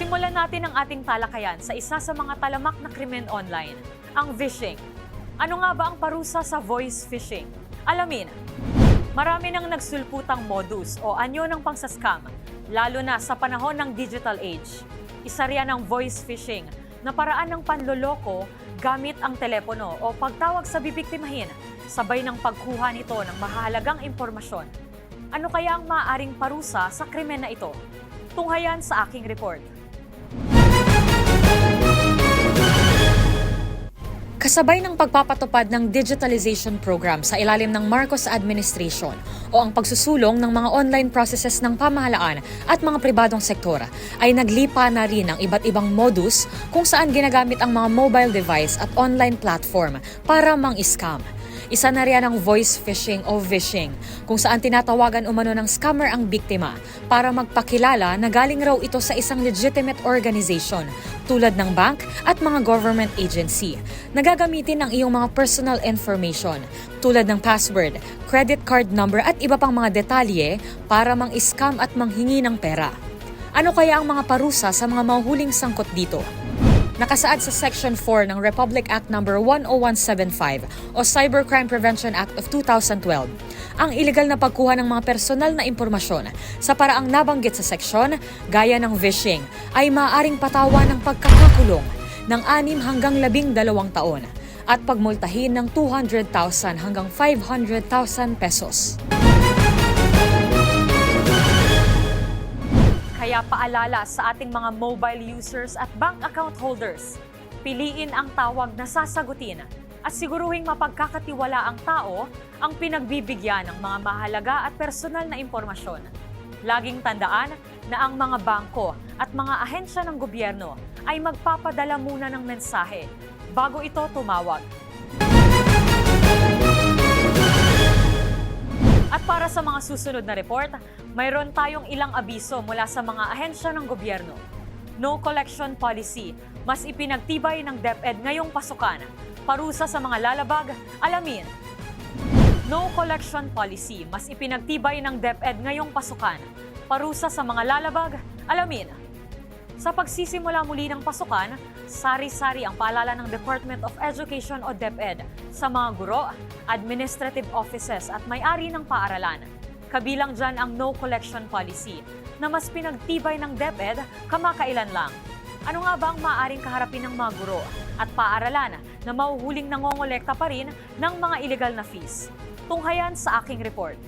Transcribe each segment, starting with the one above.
Simulan natin ang ating talakayan sa isa sa mga talamak na krimen online, ang phishing. Ano nga ba ang parusa sa voice phishing? Alamin, marami nang nagsulputang modus o anyo ng pangsascam, lalo na sa panahon ng digital age. Isa riyan ang voice phishing na paraan ng panloloko gamit ang telepono o pagtawag sa bibiktimahin, sabay ng pagkuha nito ng mahalagang impormasyon. Ano kaya ang maaaring parusa sa krimen na ito? Tunghayan sa aking report. Kasabay ng pagpapatupad ng digitalization program sa ilalim ng Marcos Administration o ang pagsusulong ng mga online processes ng pamahalaan at mga pribadong sektor ay naglipa na rin ang iba't ibang modus kung saan ginagamit ang mga mobile device at online platform para mang-scam. Isa na riyan ang voice phishing o phishing, kung saan tinatawagan umano ng scammer ang biktima para magpakilala na galing raw ito sa isang legitimate organization tulad ng bank at mga government agency. Nagagamitin ang iyong mga personal information tulad ng password, credit card number at iba pang mga detalye para mang-scam at manghingi ng pera. Ano kaya ang mga parusa sa mga mahuhuling sangkot dito? Nakasaad sa Section 4 ng Republic Act No. 10175 o Cybercrime Prevention Act of 2012 ang iligal na pagkuha ng mga personal na impormasyon sa paraang nabanggit sa seksyon gaya ng phishing ay maaaring patawan ng pagkakakulong ng 6 hanggang 12 taon at pagmultahin ng 200,000 hanggang 500,000 pesos. Kaya paalala sa ating mga mobile users at bank account holders, piliin ang tawag na sasagutin at siguruhing mapagkakatiwala ang tao ang pinagbibigyan ng mga mahalaga at personal na impormasyon. Laging tandaan na ang mga bangko at mga ahensya ng gobyerno ay magpapadala muna ng mensahe bago ito tumawag. At para sa mga susunod na report, mayroon tayong ilang abiso mula sa mga ahensya ng gobyerno. No collection policy, mas ipinagtibay ng DepEd ngayong pasukan. Parusa sa mga lalabag, alamin. No collection policy, mas ipinagtibay ng DepEd ngayong pasukan. Parusa sa mga lalabag, alamin. Sa pagsisimula muli ng pasukan, sari-sari ang paalala ng Department of Education o DepEd sa mga guro, administrative offices at may-ari ng paaralan. Kabilang dyan ang no collection policy na mas pinagtibay ng DepEd kamakailan lang. Ano nga ba ang maaaring kaharapin ng mga guro at paaralan na mahuhuling nangongolekta pa rin ng mga illegal na fees? Tunghayan sa aking report.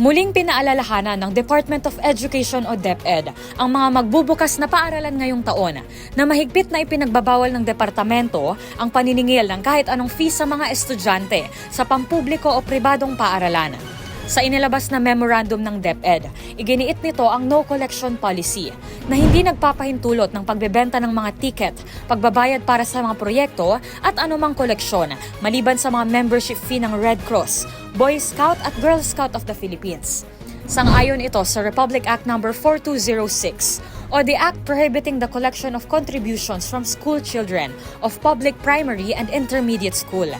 Muling pinaalalahanan ng Department of Education o DepEd ang mga magbubukas na paaralan ngayong taon na mahigpit na ipinagbabawal ng departamento ang paniningil ng kahit anong fee sa mga estudyante sa pampubliko o pribadong paaralan. Sa inilabas na memorandum ng DepEd, iginiit nito ang no collection policy na hindi nagpapahintulot ng pagbebenta ng mga ticket, pagbabayad para sa mga proyekto at anumang koleksyon maliban sa mga membership fee ng Red Cross, Boy Scout at Girl Scout of the Philippines. Sang-ayon ito sa Republic Act No. 4206 o the Act Prohibiting the Collection of Contributions from School Children of Public Primary and Intermediate School.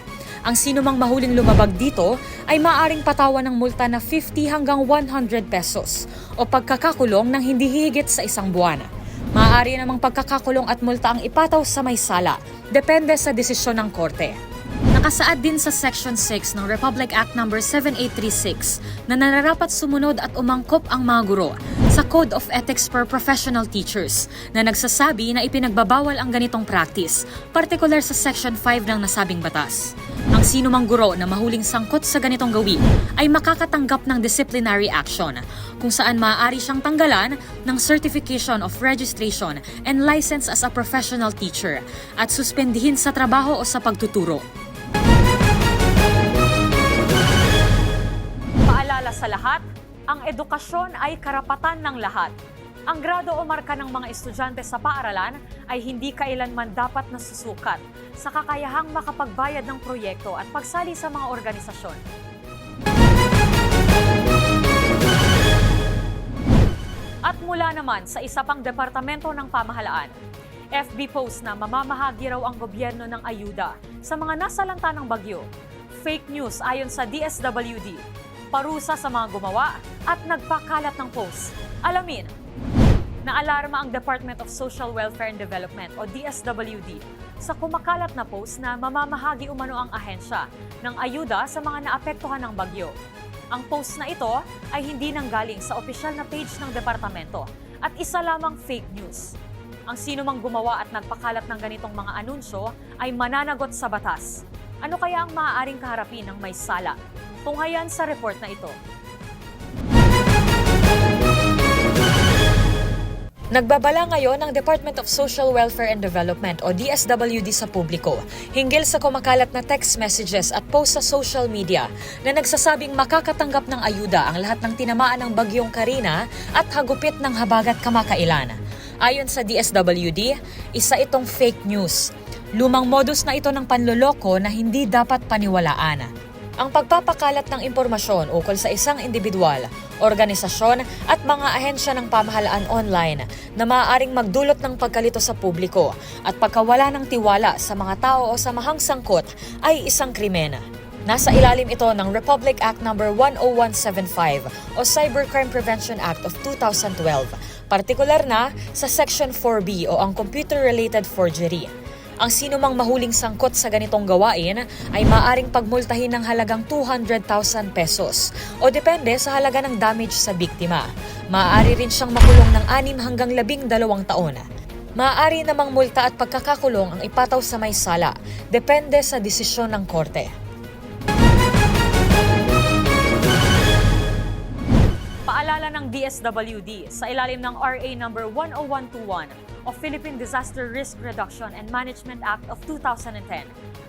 Ang sino mang mahuling lumabag dito ay maaring patawan ng multa na 50 hanggang 100 pesos o pagkakakulong ng hindi higit sa isang buwan. Maaari namang pagkakakulong at multa ang ipataw sa may sala, depende sa desisyon ng korte. Nakasaad din sa Section 6 ng Republic Act No. 7836 na nararapat sumunod at umangkop ang mga guro sa Code of Ethics for Professional Teachers na nagsasabi na ipinagbabawal ang ganitong practice, partikular sa Section 5 ng nasabing batas. Ang sino mang guro na mahuling sangkot sa ganitong gawi ay makakatanggap ng disciplinary action kung saan maaari siyang tanggalan ng Certification of Registration and License as a Professional Teacher at suspendihin sa trabaho o sa pagtuturo. Para sa lahat, ang edukasyon ay karapatan ng lahat. Ang grado o marka ng mga estudyante sa paaralan ay hindi kailanman dapat nasusukat sa kakayahang makapagbayad ng proyekto at pagsali sa mga organisasyon. At mula naman sa isa pang departamento ng pamahalaan, FB post na mamamahagi raw ang gobyerno ng ayuda sa mga nasalanta ng bagyo. Fake news ayon sa DSWD. Parusa sa mga gumawa at nagpakalat ng post. Alamin, naalarma ang Department of Social Welfare and Development o DSWD sa kumakalat na post na mamamahagi umano ang ahensya ng ayuda sa mga naapektuhan ng bagyo. Ang post na ito ay hindi nanggaling sa opisyal na page ng departamento at isa lamang fake news. Ang sino mang gumawa at nagpakalat ng ganitong mga anunsyo ay mananagot sa batas. Ano kaya ang maaaring kaharapin ng may sala? Tunghayan sa report na ito. Nagbabala ngayon ang Department of Social Welfare and Development o DSWD sa publiko hinggil sa kumakalat na text messages at post sa social media na nagsasabing makakatanggap ng ayuda ang lahat ng tinamaan ng bagyong Karina at hagupit ng habagat kamakailan. Ayon sa DSWD, isa itong fake news. Lumang modus na ito ng panloloko na hindi dapat paniwalaan. Ang pagpapakalat ng impormasyon ukol sa isang individual, organisasyon at mga ahensya ng pamahalaan online na maaaring magdulot ng pagkalito sa publiko at pagkawala ng tiwala sa mga tao o samahang sangkot ay isang krimen. Nasa ilalim ito ng Republic Act No. 10175 o Cybercrime Prevention Act of 2012, partikular na sa Section 4B o ang Computer-Related Forgery. Ang sino mang mahuling sangkot sa ganitong gawain ay maaring pagmultahin ng halagang 200,000 pesos o depende sa halaga ng damage sa biktima. Maaari rin siyang makulong ng 6 hanggang 12 taon. Maaari namang multa at pagkakakulong ang ipataw sa may sala, depende sa desisyon ng korte. Paalala ng DSWD sa ilalim ng RA number 10121 o Philippine Disaster Risk Reduction and Management Act of 2010,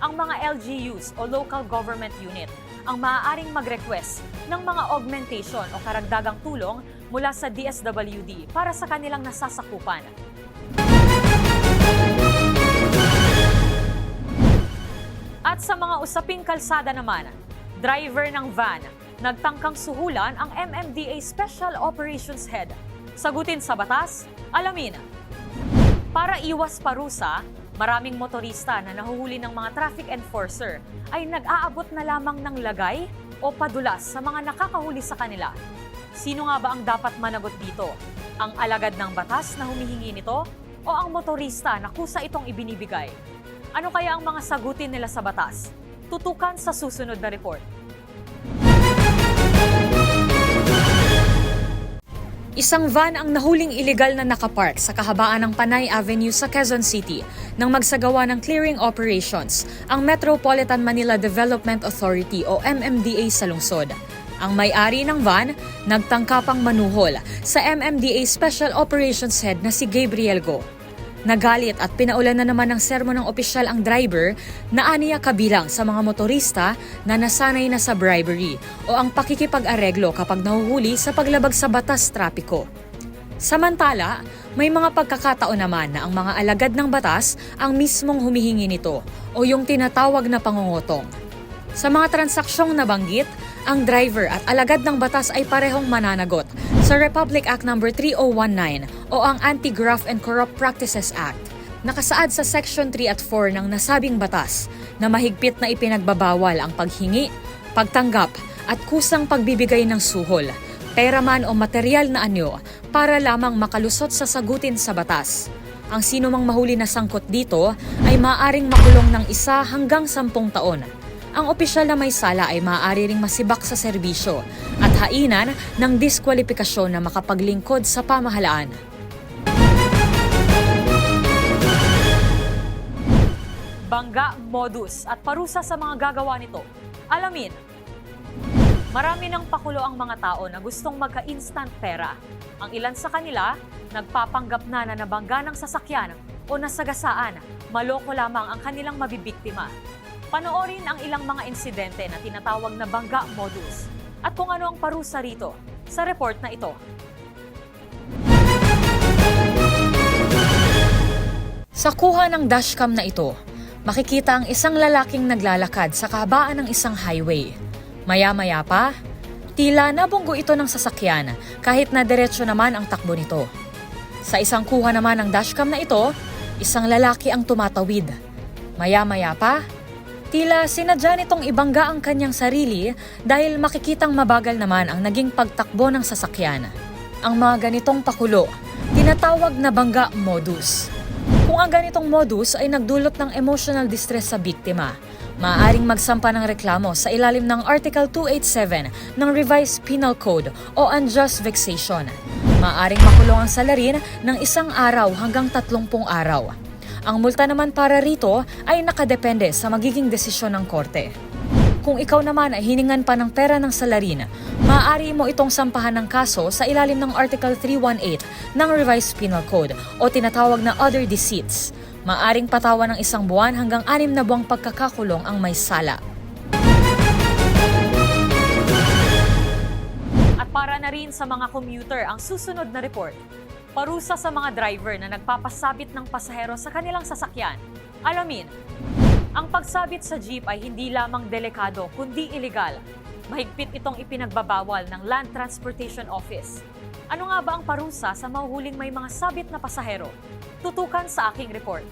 ang mga LGUs o Local Government Unit ang maaaring mag-request ng mga augmentation o karagdagang tulong mula sa DSWD para sa kanilang nasasakupan. At sa mga usaping kalsada naman, driver ng van nagtangkang suhulan ang MMDA Special Operations Head. Sagutin sa batas, alamin. Para iwas parusa, maraming motorista na nahuhuli ng mga traffic enforcer ay nag-aabot na lamang ng lagay o padulas sa mga nakakahuli sa kanila. Sino nga ba ang dapat managot dito? Ang alagad ng batas na humihingi nito o ang motorista na kusa itong ibinibigay? Ano kaya ang mga sagutin nila sa batas? Tutukan sa susunod na report. Isang van ang nahuling iligal na nakapark sa kahabaan ng Panay Avenue sa Quezon City nang magsagawa ng clearing operations ang Metropolitan Manila Development Authority o MMDA sa lungsod. Ang may-ari ng van nagtangkapang manuhol sa MMDA Special Operations Head na si Gabriel Go. Nagalit at pinaulan na naman ng sermon ng opisyal ang driver na aniya kabilang sa mga motorista na nasanay na sa bribery o ang pakikipag-areglo kapag nahuhuli sa paglabag sa batas trapiko. Samantala, may mga pagkakataon naman na ang mga alagad ng batas ang mismong humihingi nito o yung tinatawag na pangungutong. Sa mga transaksyong nabanggit, ang driver at alagad ng batas ay parehong mananagot sa Republic Act No. 3019 o ang Anti-Graft and Corrupt Practices Act. Nakasaad sa Section 3 at 4 ng nasabing batas na mahigpit na ipinagbabawal ang paghingi, pagtanggap at kusang pagbibigay ng suhol, pera man o material na anyo para lamang makalusot sa sagutin sa batas. Ang sino mang mahuli na sangkot dito ay maaring makulong ng isa hanggang sampung taon ang opisyal na may sala ay maaari ring masibak sa serbisyo at hainan ng diskwalifikasyon na makapaglingkod sa pamahalaan. Bangga, modus at parusa sa mga gagawa nito. Alamin, marami ng pakulo ang mga tao na gustong magka-instant pera. Ang ilan sa kanila, nagpapanggap na na nabangga ng sasakyan o nasagasaan, maloko lamang ang kanilang mabibiktima. Panoorin ang ilang mga insidente na tinatawag na bangga modus. at kung ano ang parusa rito sa report na ito. Sa kuha ng dashcam na ito, makikita ang isang lalaking naglalakad sa kahabaan ng isang highway. Maya-maya pa, tila nabunggo ito ng sasakyan kahit na diretsyo naman ang takbo nito. Sa isang kuha naman ng dashcam na ito, isang lalaki ang tumatawid. Maya-maya pa, tila sinadya nitong ibangga ang kanyang sarili dahil makikitang mabagal naman ang naging pagtakbo ng sasakyan. Ang mga ganitong pakulo, tinatawag na bangga modus. Kung ang ganitong modus ay nagdulot ng emotional distress sa biktima, maaaring magsampa ng reklamo sa ilalim ng Article 287 ng Revised Penal Code o Unjust Vexation. Maaaring makulong ang salarin ng isang araw hanggang 30 araw. Ang multa naman para rito ay nakadepende sa magiging desisyon ng korte. Kung ikaw naman ay hiningan pa ng pera ng salarin, maaari mo itong sampahan ng kaso sa ilalim ng Article 318 ng Revised Penal Code o tinatawag na Other Deceits. Maaring patawan ng isang buwan hanggang anim na buwang pagkakakulong ang may sala. At para na rin sa mga commuter ang susunod na report. Parusa sa mga driver na nagpapasabit ng pasahero sa kanilang sasakyan. Alamin, ang pagsabit sa jeep ay hindi lamang delikado kundi illegal. Mahigpit itong ipinagbabawal ng Land Transportation Office. Ano nga ba ang parusa sa mahuhuling may mga sabit na pasahero? Tutukan sa aking report.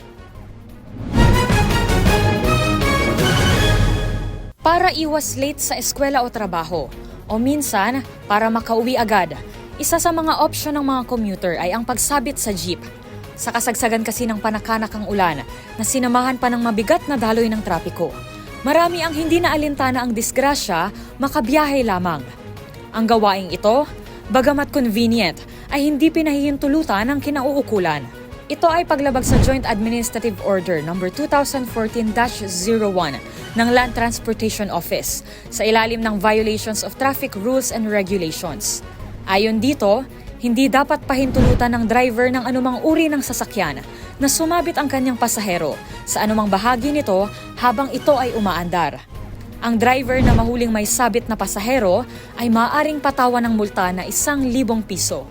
Para iwas late sa eskwela o trabaho, o minsan para makauwi agad, isa sa mga opsyon ng mga commuter ay ang pagsabit sa jeep. Sa kasagsagan kasi ng panakanakang ulan na sinamahan pa ng mabigat na daloy ng trapiko. Marami ang hindi naalintana ang disgrasya, makabiyahe lamang. Ang gawaing ito, bagamat convenient, ay hindi pinahihintulutan ng kinauukulan. Ito ay paglabag sa Joint Administrative Order No. 2014-01 ng Land Transportation Office sa ilalim ng Violations of Traffic Rules and Regulations. Ayon dito, hindi dapat pahintulutan ng driver ng anumang uri ng sasakyan na sumabit ang kanyang pasahero sa anumang bahagi nito habang ito ay umaandar. Ang driver na mahuling may sabit na pasahero ay maaaring patawan ng multa na isang libong piso.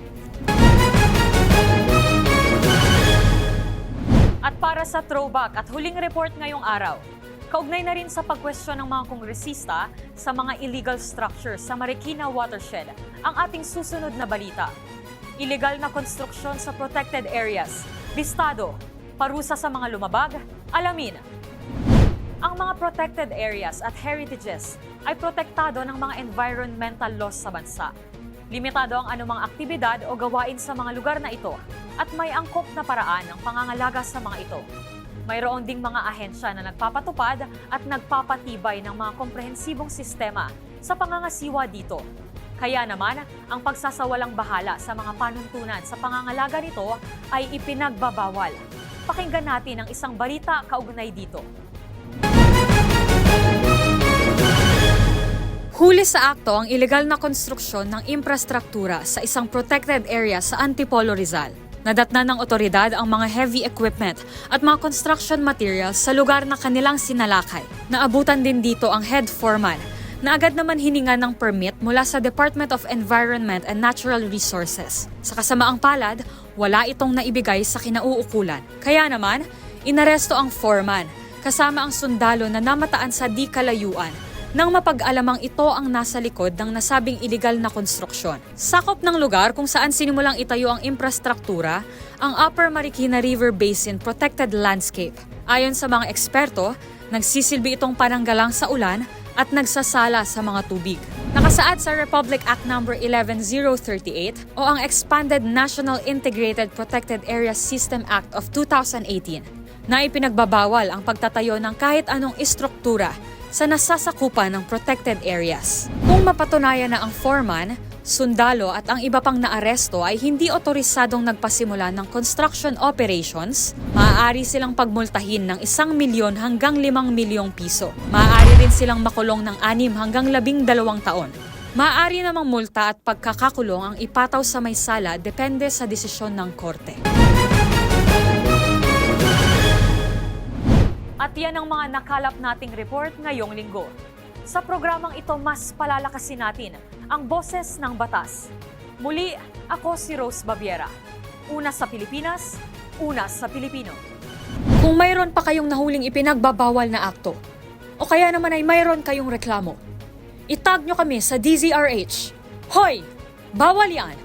At para sa throwback at huling report ngayong araw, kaugnay na rin sa pagkwestiyon ng mga kongresista sa mga illegal structures sa Marikina Watershed ang ating susunod na balita. Illegal na konstruksyon sa protected areas, listado, parusa sa mga lumabag, alamin. Ang mga protected areas at heritages ay protektado ng mga environmental laws sa bansa. Limitado ang anumang aktibidad o gawain sa mga lugar na ito at may angkop na paraan ng pangangalaga sa mga ito. Mayroon ding mga ahensya na nagpapatupad at nagpapatibay ng mga komprehensibong sistema sa pangangasiwa dito. Kaya naman, ang pagsasawalang bahala sa mga panuntunan sa pangangalaga nito ay ipinagbabawal. Pakinggan natin ang isang balita kaugnay dito. Huli sa akto ang ilegal na konstruksyon ng infrastruktura sa isang protected area sa Antipolo Rizal. Nadatna ng otoridad ang mga heavy equipment at mga construction materials sa lugar na kanilang sinalakay. Naabutan din dito ang head foreman na agad naman hininga ng permit mula sa Department of Environment and Natural Resources. Sa kasamaang palad, wala itong naibigay sa kinauukulan. Kaya naman, inaresto ang foreman kasama ang sundalo na namataan sa di kalayuan nang mapag-alamang ito ang nasa likod ng nasabing illegal na konstruksyon. Sakop ng lugar kung saan sinimulang itayo ang infrastruktura, ang Upper Marikina River Basin Protected Landscape. Ayon sa mga eksperto, nagsisilbi itong pananggalang sa ulan at nagsasala sa mga tubig. Nakasaad sa Republic Act No. 11038 o ang Expanded National Integrated Protected Area System Act of 2018 na ipinagbabawal ang pagtatayo ng kahit anong istruktura sa nasasakupan ng protected areas. Kung mapatunayan na ang foreman, sundalo at ang iba pang naaresto ay hindi otorisadong nagpasimula ng construction operations, maaari silang pagmultahin ng isang milyon hanggang limang milyong piso. Maaari rin silang makulong ng anim hanggang labing dalawang taon. Maaari namang multa at pagkakakulong ang ipataw sa may sala depende sa desisyon ng korte. Yan ang mga nakalap nating report ngayong linggo. Sa programang ito, mas palalakasin natin ang boses ng batas. Muli, ako si Rose Babiera. Una sa Pilipinas, una sa Pilipino. Kung mayroon pa kayong nahuling ipinagbabawal na akto, o kaya naman ay mayroon kayong reklamo, itag nyo kami sa DZRH. Hoy! Bawal yan!